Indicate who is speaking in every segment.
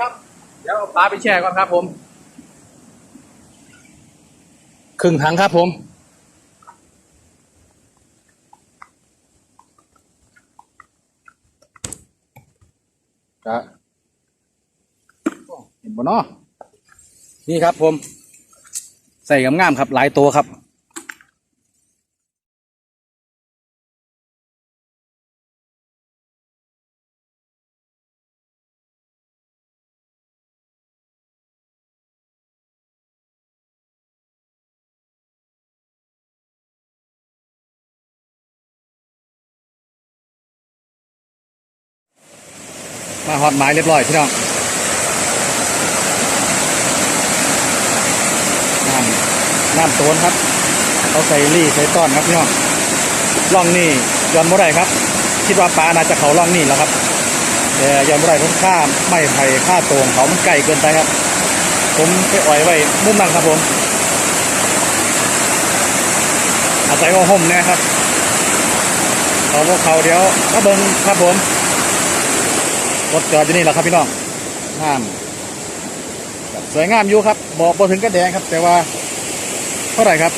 Speaker 1: ครับ เดี๋ยวเอาปลาไปแช่ก่อนครับผม ครึ่งถังครับผมก็เห็นบ่เนาะนี่ครับผม ใส่งามๆครับ หลายตัวครับ มาฮอดหมายเรียบร้อยพี่น้องน้ำน้ำโตนครับเขาใส่รี่ใส่ต้อนครับพี่น้องร่องนี่ย้อนบ่ได้ครับ คิดว่าปลาน่าจะเขาร่องนี่แล้วครับแต่ย้อนบ่ได้ผมข้ามไม่ไผ่ข้าโตงเขามันไกลเกินไปครับ ผมไปอ่อยไว้มุมนั้นครับผมอาศัยว่าห่มนี่ครับเขาพวกเขาเดี๋ยวก็เบิ้งครับผม รถจอดอยู่นี่แหละครับพี่น้องน้ำสวยงามอยู่ครับบอกบอถึงกระแดงครับ แต่ว่าเท่าไหร่ครับ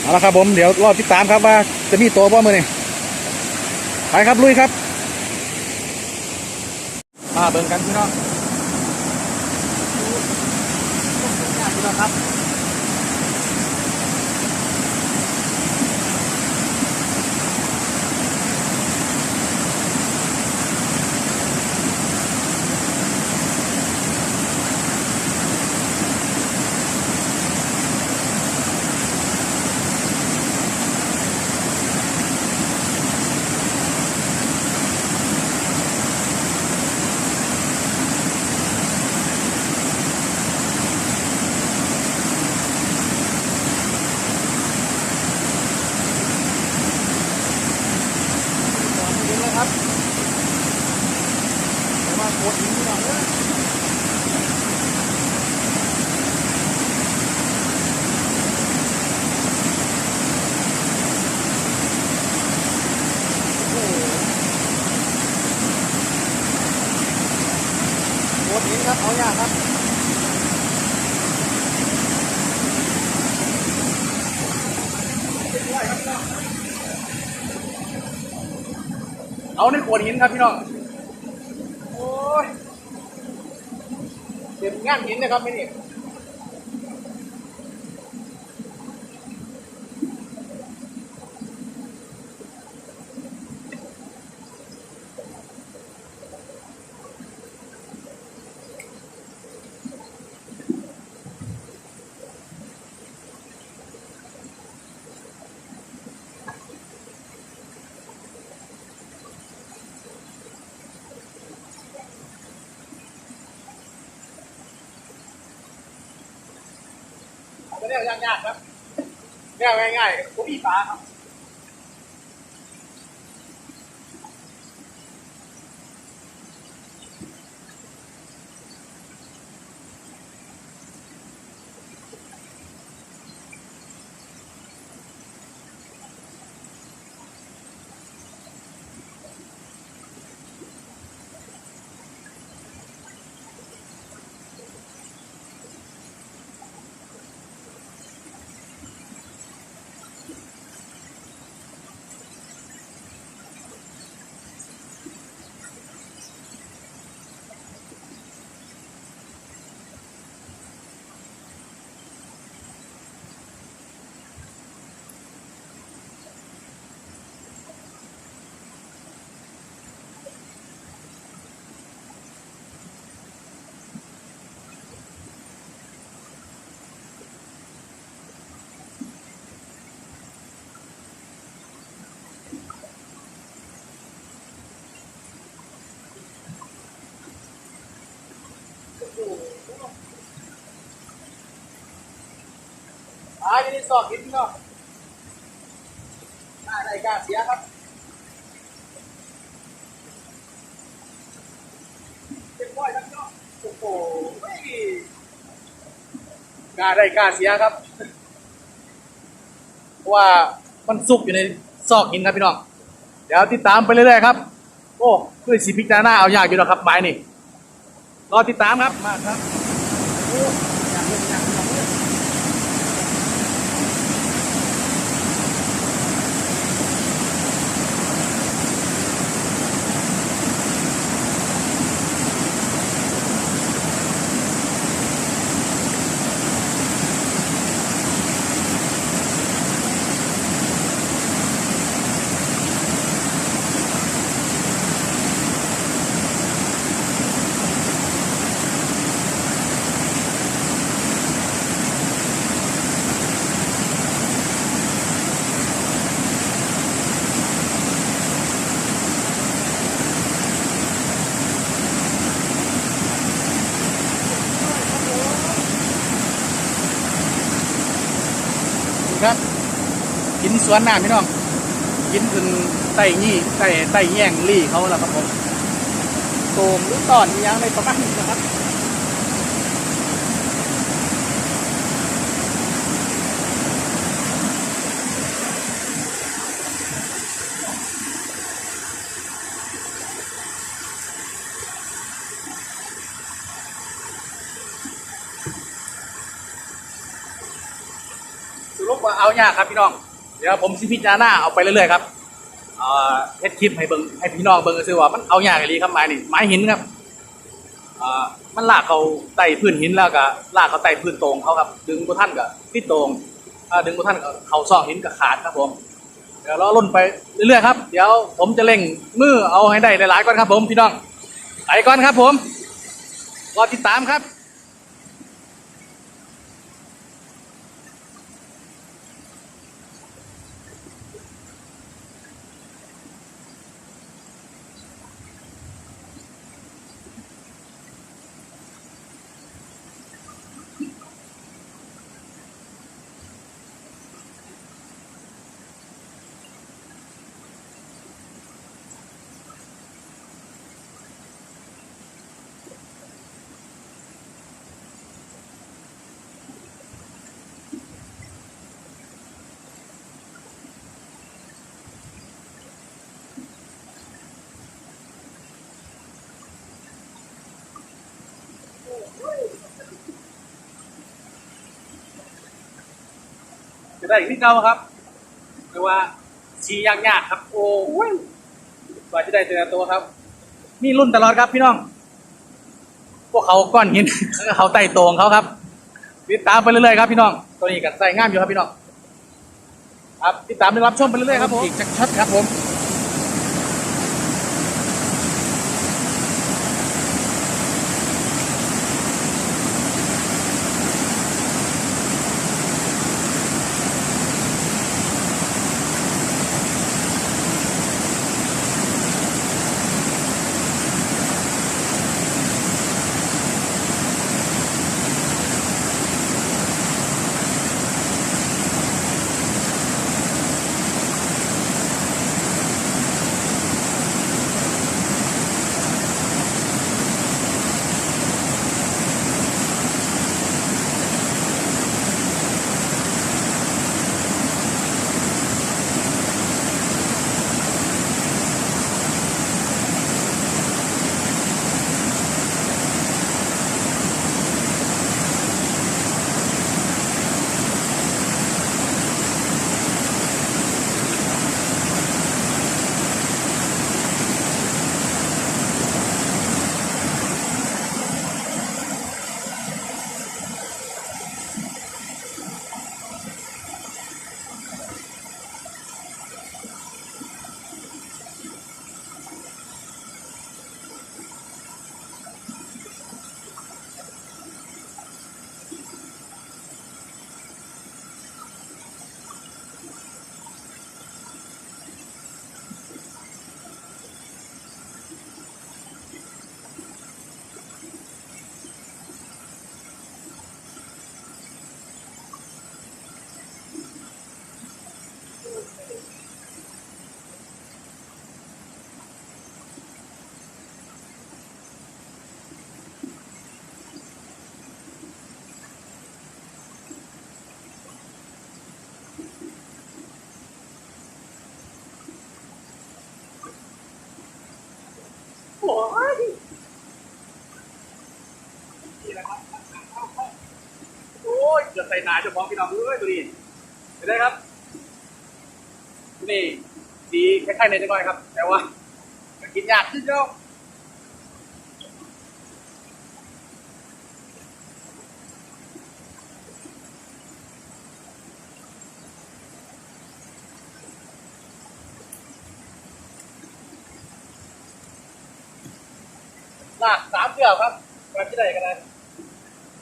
Speaker 1: เอาละครับผมเดี๋ยวรอติดตามครับว่าจะมีตัวบ่มือนี่ไปครับลุยครับมาเบิ่งกันพี่น้องพี่น้องครับเห็นแล้วครับแต่ว่าโคตรดีพี่น้องเอ้ยโอ้โห โคตรดีครับ เอายากครับเอาในขวดหินครับพี่น้อง โอ้ยเต็มงานหินนะครับไม่นี่ เรียยากๆครับเรียง่ายๆผมมีปลาครับ อ่ายู่ในซอกหินพี่น้องได้ได้กล้าเสียครับเจ็บบ่อยครับพี่น้องโอ้โหกล้าได้กล้าเสียครับเพราะว่ามันซุกอยู่ในซอกหินครับพี่น้อง เดี๋ยวติดตามไปเรื่อยๆครับ โอ้ด้วยสีพิจารณาเอายากอยู่นะครับไม้นี่รอติดตามครับ มาครับโอ้อยากเล่นอยากเล่นอยากเล่นดูครับ กินสวนน้ำพี่น้อง กินถึงไต่ยี่ไต่ไต่แย่งลี่เขาแล้วครับผมโกมหรือตอนยังในประมาณนี้นะครับสรุปว่าเอายากครับพี่น้อง เดี๋ยวผมสิพิจารณาเอาไปเรื่อยๆครับเฮ็ดคลิปให้เบิ่งให้พี่น้องเบิ่งก็คือว่ามันเอาอย่ากอีหลีครับไม้นี่ไม้หินครับมันลากเขาไต่พื้นหินแล้วก็ลากเขาไต่พื้นตรงเขาครับ ดึงบ่ทันก็ติดตรงถ้าดึงบ่ทันก็เขาซอกหินก็ขาดครับผมเดี๋ยวเราล่นไปเรื่อยๆครับเดี๋ยวผมจะเร่งมือเอาให้ได้หลายๆก่อนครับผมพี่น้องไปก่อนครับผมรอติดตามครับ จะได้อีกนิดเดียวครับเรียกว่าชี้ยากยากครับ โอ้ยกว่าจะได้แต่ละตัวครับ มีรุ่นตลอดครับพี่น้อง พวกเขาก้อนหินเขาไต่โตรงเขาครับติดตามไปเรื่อยๆครับพี่น้อง ตัวนี้กับใส่งามอยู่ครับพี่น้อง ครับติดตามได้รับชมไปเรื่อยๆครับผมอีกชักช็อตครับผม ส่หนาเจะมองพี่น้องเอ้ยตัวนี้เห็นไหมครับ นี่สีคล้ายๆในจังหน่อยครับ แต่ว่ามันกินยากขึ้นเจ้าลากสามเกือครับไปที่ไหนกันเลย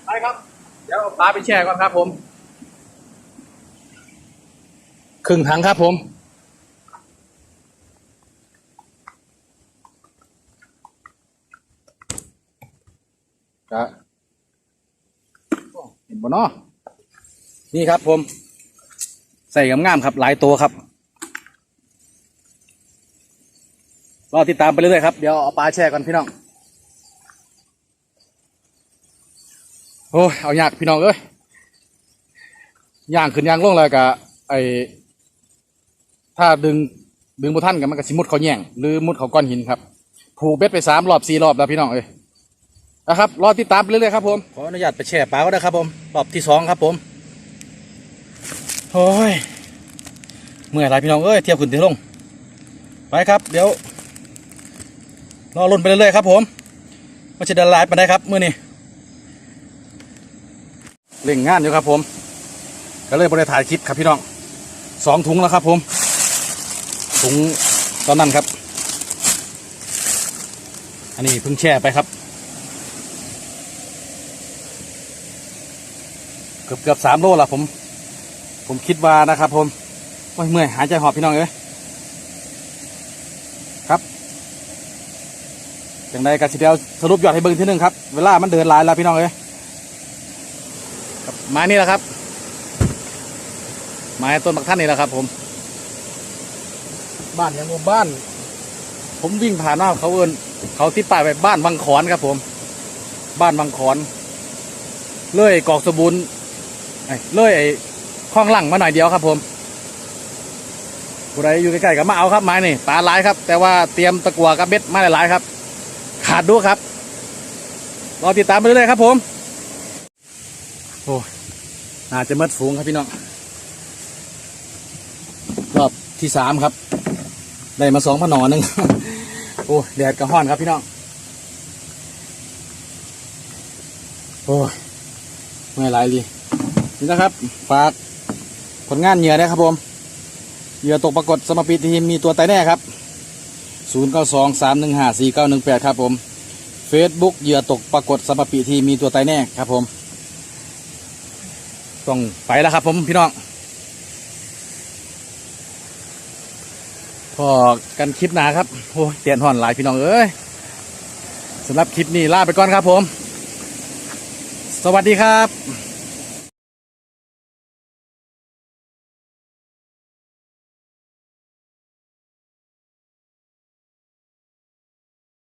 Speaker 1: ไปครับ เดี๋ยวเอาปลาไปแช่ก่อนครับผม ครึ่งถังครับผมก็เห็นบ่เนาะนี่ครับผม ใส่งามๆครับ หลายตัวครับรอติดตามไปเรื่อยๆครับ เดี๋ยวเอาปลาแช่ก่อนพี่น้อง โอ้ยเอายากพี่น้องเอ้ยย่างขึ้นย่างลงเลยกะไอถ้าดึงดึงบุท่านกันมันก็สิมุดเขาแย่งหรือมุดเขาก้อนหินครับผูกเบ็ดไปสามรอบสี่รอบแล้วพี่น้องเอ้ยนะครับรอติดตามไปเรื่อยๆครับผมขออนุญาตไปแช่ปลาก็ได้ครับผมรอบที่สองครับผมโอ้ยเมื่อยไรพี่น้องเอ้ยเที่ยวขึ้นเที่ยวลงไปครับ เดี๋ยวรอลุ่นไปเรื่อยๆครับผมมันจะเดินลายไปได้ครับมื่อนี้ เล่งงานอยู่ครับผม ก็เลยบริถ่ายคลิปครับพี่น้องสองถุงแล้วครับผม ถุงตอนนั้นครับ อันนี้เพิ่งแช่ไปครับ เกือบเกือบสามโลละผม ผมคิดว่านะครับผมโอ้ยเมื่อยหายใจหอบพี่น้องเอ้ยครับอย่างไรกัสิเดียวสรุปยอดให้เบิ่งที่หนึ่งครับ เวลามันเดินลายแล้วพี่น้องเอ้ย ครับมานี่แหละครับไม้ต้นบักท่านนี่แหละครับ ผม บ้านยังบ่บ้าน ผมวิ่งผ่านหน้าเขาเอินเขาที่ป้ายไปบ้านวังขอนครับ ผม บ้านวังขอนเลื่อยกอกสมบูรณ์ไอ้เลื่อยไอ้คล้องหลังมาหน่อยเดียวครับ ผมผู้ใดอยู่ใกล้ๆก็มาเอาครับไม้นี่ปลาหลายครับ แต่ว่าเตรียมตะกัวกับเบ็ดมาหลายๆครับ ขาดดูครับรอติดตามไปเรื่อยๆครับ ผม โอ้ น่าจะมัดฝูงครับพี่น้อง รอบที่สามครับ ได้มาสองพนอหนึ่งโอ้แดดกระห้อนครับพี่น้อง โอ้ไม่ไรเลยนี่นะครับฝากผลงานเหยื่อนะครับผม เหยื่อตกปรากฏสมปิทีมมีตัวไตแน่ครับ 0 9 2 3 1 5 4 9 1 8 ครับผม Facebook เหยื่อตกปรากฏสมปิทีมมีตัวไตแน่ครับผม ต้องไปแล้วครับผมพี่น้อง พอกันคลิปหนาครับ โอ้ยเตียนห่อนหลายพี่น้องเอ้ยสำหรับคลิปนี้ลาไปก่อนครับผม สวัสดีครับ